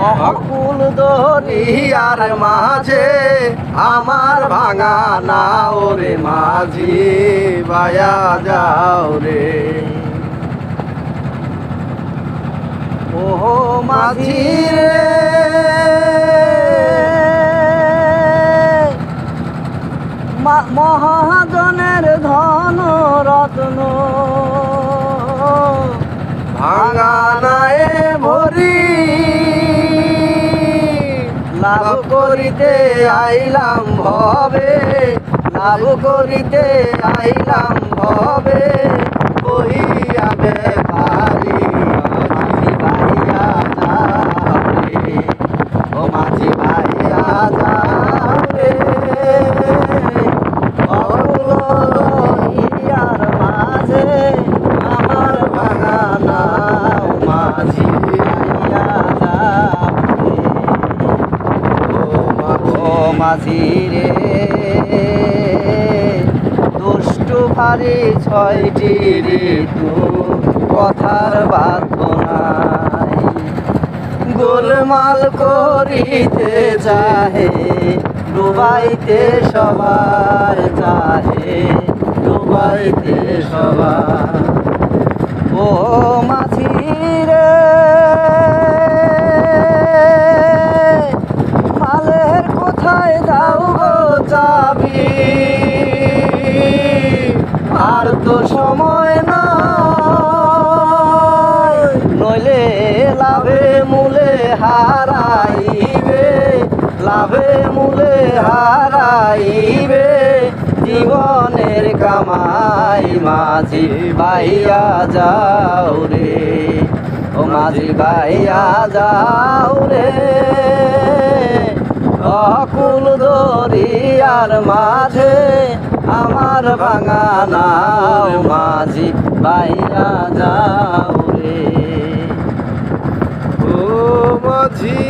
অকুল দরিয়ার মাঝে আমার ভাঙা নাও রে মাঝি, বায়া যাও রে। ও মাঝি রে। মহাজনের ধন রত্ন ভাঙা লাভ করিতে আইলাম ভবে লাভ করিতে আইলাম ভবে বহিয়া পারি মাঝি ভাইয়া যাও রে ও মাঝি ভাইয়া যাও রে অগুলোর মাঝে আমার বাগানা মাঝি ভাইয়া যাও রে ও মাঝি রে দুষ্টু ভারী ছয়টি ঋতু, কথার বাধ্য নাই। গোলমাল করিতে চাহে, ডুবাইতে সবার চাহে, ডুবাইতে সবার চাবি। আর তো সময় না নইলে লাভে মূলে হারাইবে, লাভে মূলে হারাইবে, জীবনের কামাই মাঝি বাইয়া যাও রে, ও মাঝি বাইয়া যাও রে। অকুল দরিয়ার মাঝে আমার ভাঙা নাও মাঝি বাইয়া যাও রে। ও মাঝি